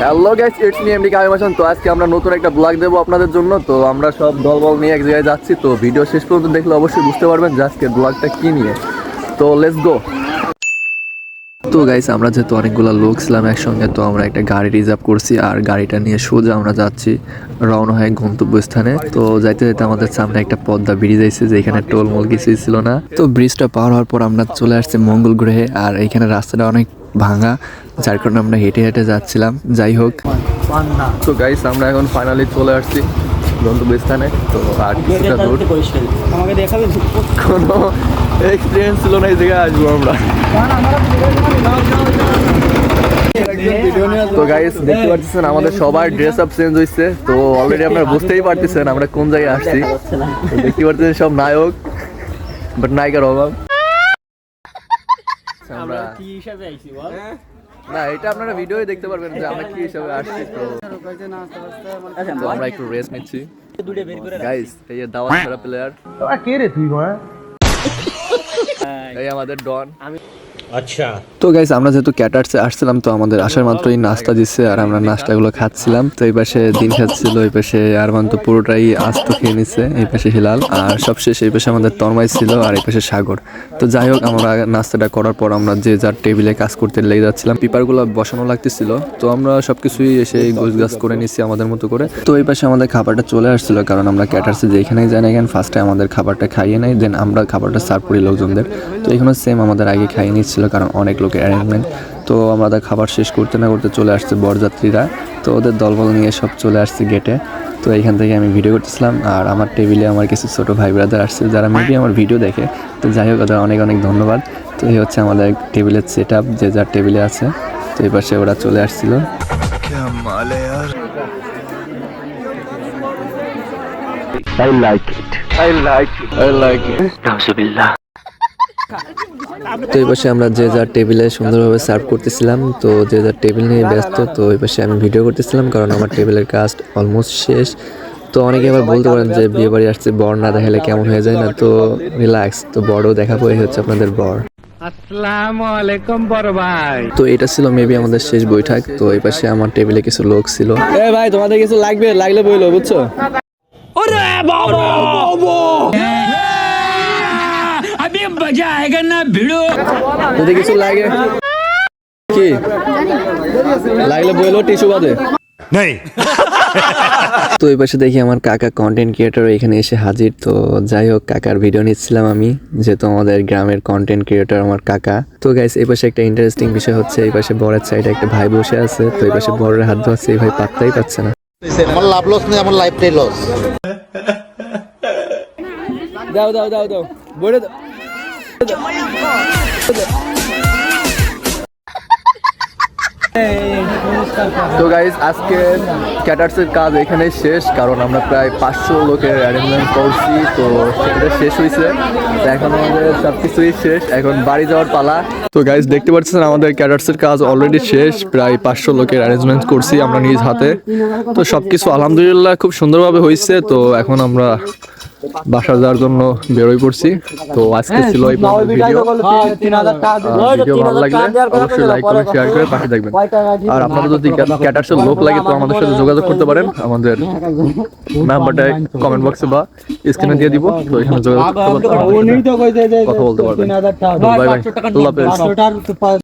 Hello guys it's me MD Kamim Hasan তো আজকে আমরা নতুন একটা ব্লগ দেবো আপনাদের জন্য। তো আমরা সব দল বল নিয়ে এক জায়গায় যাচ্ছি। তো ভিডিও শেষ পর্যন্ত দেখলে অবশ্যই বুঝতে পারবেন যে আজকে ব্লগটা কি নিয়ে। তো লেটস গো তো গাইস আমরা যেহেতু অনেকগুলো লোক ছিলাম একসঙ্গে, তো আমরা একটা গাড়ি রিজার্ভ করছি আর গাড়িটা নিয়ে সোজা আমরা যাচ্ছি রওনা হয়ে গন্তব্যস্থানে। তো যাইতে যাইতে আমাদের সামনে একটা পদ্মা ব্রিজ আইছে যেখানে টোল মোল কিছুই ছিল না। তো ব্রিজটা পার হওয়ার পর আমরা চলে আসছি মঙ্গল গ্রহে, আর এখানে রাস্তাটা অনেক ভাঙা যার কারণে আমরা হেঁটে হেঁটে যাচ্ছিলাম। যাই হোক। তো গাইস আমরা এখন ফাইনালি চলে আসছি গন্তব্যস্থানে। তো আর কিছুটা দূর। আমাকে কোনো এক্সপিরিয়েন্স ছিল না এই জায়গায় আসব আমরা। তো গাইস দেখতে পাচ্ছেন আমাদের সবার ড্রেস আপ চেঞ্জ হয়েছে তো অলরেডি আপনারা বুঝতেই পারতেছেন আমরা কোন জায়গায় আসছি। দেখতে পাচ্ছেন সব নায়ক বাট নায়িকার অভাব। আমরা কি হিসাবে আইছি বল? না এটা আপনারা ভিডিওই দেখতে পারবেন যে আমরা কি হিসাবে আসছি। তো তো আমরা একটু রেস্ট নিচ্ছি। গাইস এই যে দাওয়াত ছাড়া প্লেয়ার কে রে তুই মা এই আমাদের ডন। আচ্ছা। তো গাইস আমরা যেহেতু ক্যাটার্সে আসছিলাম, তো আমাদের আসার মাত্রই নাস্তা দিচ্ছে আর আমরা নাস্তাগুলো খাচ্ছিলাম। তো এই পাশে দিন খাচ্ছিল, এই পাশে আরমান তো পুরোটাই আস্ত খেয়ে নিচ্ছে এই পাশে হিলাল। আর সবশেষ এই পাশে আমাদের তন্ময় ছিল আর এই পাশে সাগর। তো যাই হোক, আমরা নাস্তাটা করার পর আমরা যে যার টেবিলে কাজ করতে লেগে যাচ্ছিলাম, পেপারগুলো বসানো লাগতেছিল। তো আমরা সবকিছুই এসে গোছ গাছ করে নিচ্ছি আমাদের মতো করে। তো এই পাশে আমাদের খাবারটা চলে আসছিল, কারণ আমরা ক্যাটার্সে যেখানেই যাই না কেন ফার্স্টে আমাদের খাবারটা খাইয়ে নেই দেন আমরা খাবারটা সার্ভ করি লোকজনদের। তো এখানে সেম আমাদের আগে খাইয়ে নিচ্ছিল কারণ অনেক লোকের অ্যারেঞ্জমেন্ট তো আমাদের খাবার শেষ করতে না করতে চলে আসছে বরযাত্রীরা। তো ওদের দলবল নিয়ে সব চলে আসছে গেটে তো এখান থেকে আমি ভিডিও করতেছিলাম আর আমার টেবিলে আমার কিছু ছোটো ভাই ব্রাদার আসছে যারা মেবি আমার ভিডিও দেখে। তো যাই হোক ওদের অনেক অনেক ধন্যবাদ। তো এই হচ্ছে আমাদের টেবিলের সেট আপ যে যার টেবিলে আছে। তো এই পাশে ওরা চলে আসছিল। I like it. I like it. I like it. তো এই পাশে আমরা যে যার টেবিলে সুন্দরভাবে সার্ভ করতেছিলাম তো যে যার টেবিল নিয়ে ব্যস্ত তো এই পাশে আমি ভিডিও করতেছিলাম কারণ আমার টেবিলের কাজ অলমোস্ট শেষ। তো অনেকে আবার বলতে পারেন যে বিয়ে বাড়ি আসছে বর না দেখালে কেমন হয়ে যায় না? তো রিল্যাক্স তো বড়ও দেখাবো এই হচ্ছে আপনাদের বর। আসসালামু বড় ভাই। তো এটা ছিল মেবি আমাদের শেষ বৈঠক তো এই পাশে আমার টেবিলে কিছু লোক ছিল। এ ভাই তোমাদের কিছু লাগবে লাগলে বইলো বুঝছ? अभी লাগে না যদি কিছু লাগে কি? লাগলে বইলো বাদে। নেই। তো এই পাশে দেখি আমার কাকা কন্টেন্ট ক্রিয়েটার এখানে এসে হাজির। তো যাই হোক কাকার ভিডিও নিচ্ছিলাম আমি যেহেতু আমাদের গ্রামের কন্টেন্ট ক্রিয়েটার আমার কাকা। তো গাইস এই পাশে একটা ইন্টারেস্টিং বিষয় হচ্ছে এই পাশে বড়ের সাইডে একটা ভাই বসে আছে তো এই পাশে বড়ের হাত ধোয়াচ্ছে এই ভাই পাত্তাই পাচ্ছে না। আমার লাভ লস নেই আমার লাইফটাই লস দাও দাও দাও দাও। তো গাইজ আজকে ক্যাটার্সের কাজ এখানেই শেষ, কারণ আমরা প্রায় পাঁচশো লোকের অ্যারেঞ্জমেন্ট করছি, তো সেটা শেষ হয়েছে। এখন আমাদের সব কিছুই শেষ, এখন বাড়ি যাওয়ার পালা। তো গাইজ দেখতে পাচ্ছেন আমাদের ক্যাটার্সের কাজ অলরেডি শেষ, প্রায় পাঁচশো লোকের অ্যারেঞ্জমেন্ট করছি আমরা নিজ হাতে। তো সব কিছু আলহামদুলিল্লাহ খুব সুন্দরভাবে হয়েছে, তো এখন আমরা বাসা যাওয়ার জন্য বেরোই পড়ছি। তো আজকে ছিল এই ভিডিও ভিডিও ভালো লাগলে অবশ্যই লাইক কমেন্ট শেয়ার করে পাশে থাকবেন আর আপনারা যদি ক্যাটার্সের লোক লাগে তো আমাদের সাথে যোগাযোগ করতে পারেন। আমাদের নাম্বারটা কমেন্ট বক্সে বা স্ক্রিনে দিয়ে দিব তো এখানে যোগাযোগ করতে পারবেন। কথা বলতে পারবেন। বাই বাই আল্লাহ হাফেজ